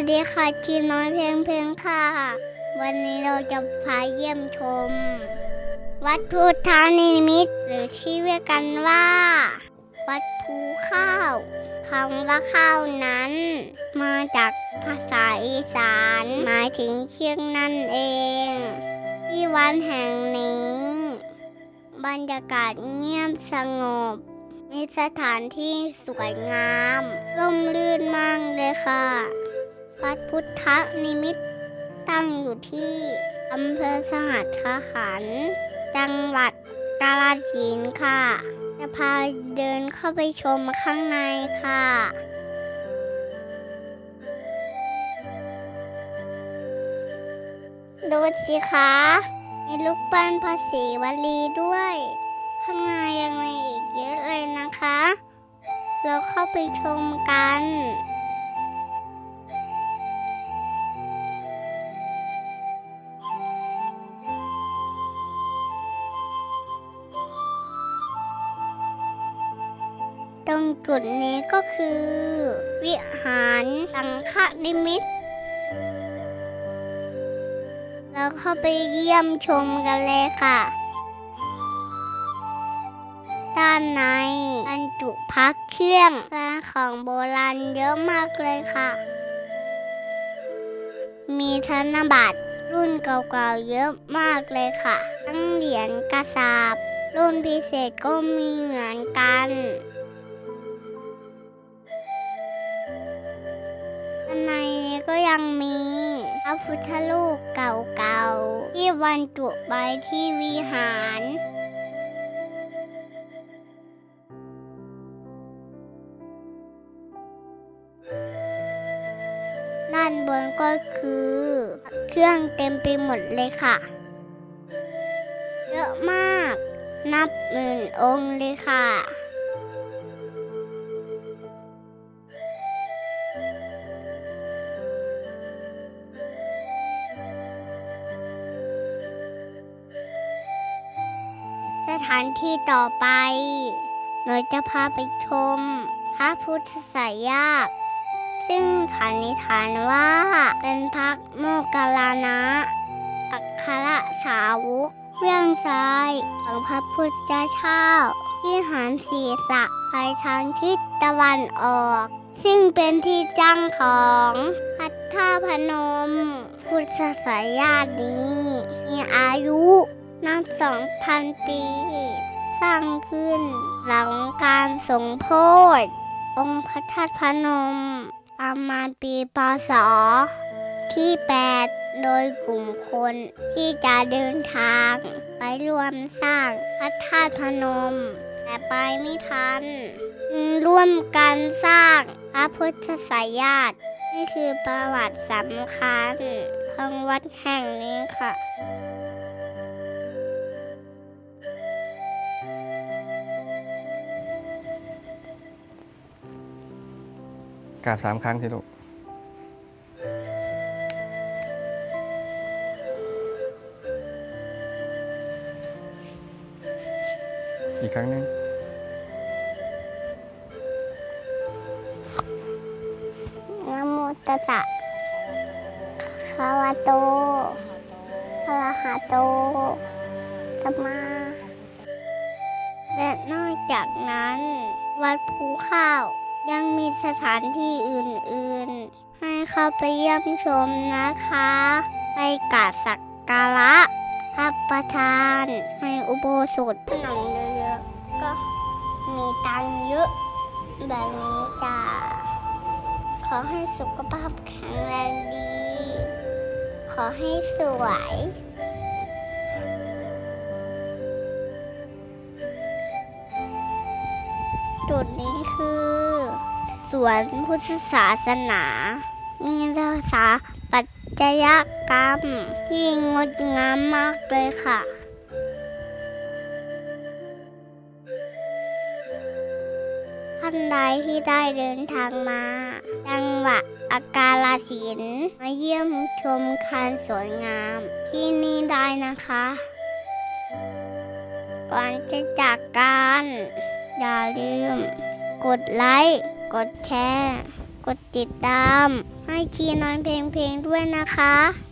สดีค่ะทีน้อยเพลงเพลงค่ะ วันนี้เราจะพาเยี่ยมชม วัดพุทธานิมิตรหรือที่เรียกกันว่า วัดภูข้าวคำว่าข้าวนั้น มาจากภาษาอีสานหมายถึงเชียงนั่นเอง ที่วันแห่งนี้ บรรยากาศเงียบสงบ มีสถานที่สวยงาม ร่มรื่นมากเลยค่ะ วัดพุทธนิมิตตั้งอยู่ที่อำเภอสหัสขาขัน จังหวัดกาฬสินค่ะ จะพาเดินเข้าไปชมข้างในค่ะดูสิคะมีลูกปั้นพระศรีวลีด้วย ข้างในยังมีอีกเยอะเลยนะคะ เราเข้าไปชมกัน จุดนี้ก็คือ วิหารสังฆนิมิตเราเข้าไปเยี่ยมชมกันเลยค่ะ ด้านในบรรจุพักเครื่องและของโบราณเยอะมากเลยค่ะ มีธนบัตรรุ่นเก่าๆเยอะมากเลยค่ะ ทั้งเหรียญกระสาบรุ่นพิเศษก็มีเหมือนกัน ยังมีพระพุทธรูปเก่าๆ ที่บรรจุไว้ที่วิหารด้านบนก็คือ เครื่องเต็มไปหมดเลยค่ะ เยอะมาก นับหมื่นองค์เลยค่ะ ถานที่ต่อไปเราจะพาไปชมพระพุทธสายญาติซึ่งฐานนิษฐานว่าเป็นพักโมกขลานะ อัคครสาวกเรื่องซ้ายของพระพุทธเจ้า ที่หันศีรษะไปทางทิศตะวันออก ซึ่งเป็นที่จ้างของพัทธาพนม พุทธสายญาตินี้ มีอายุ นับสองพันปี สร้างขึ้นหลังการสงโพธิองค์พระธาตุพนมประมาณปีพศที่ 8 โดยกลุ่มคนที่จะเดินทาง ไปรวมสร้างพระธาตุพนม แต่ไปไม่ทันจึงร่วมกันสร้างพระพุทธสายญาตินี่คือประวัติสำคัญของวัดแห่งนี้ค่ะ กราบสามครั้งสิลูก อีกครั้งหนึงนะโมตัสสะภะคะวะโตอะระหะโตสัมมา และนอกจากนั้น วัดภูข้าว ยังมีสถานที่อื่นๆ ให้เข้าไปเยี่ยมชมนะคะ ไปกราบสักการะพระประธานในอุโบสถหนังเยอะๆก็มีตังเยอะ แบบนี้จ้าขอให้สุขภาพแข็งแรงดี ขอให้สวยจุดนี้คือ สวนพุทธศาสนามีภาษาปัจจยกรรม ที่งดงามมากเลยค่ะท่านใดที่ได้เดินทางมา จังหวัดอากาลสินมาเยี่ยมชมการสวยงาม ที่นี่ได้นะคะ ก่อนจะจากกัน อย่าลืม กดไลค์ กดแชร์ กดติดตาม ให้ชีนอนเพลงเพลงด้วยนะคะ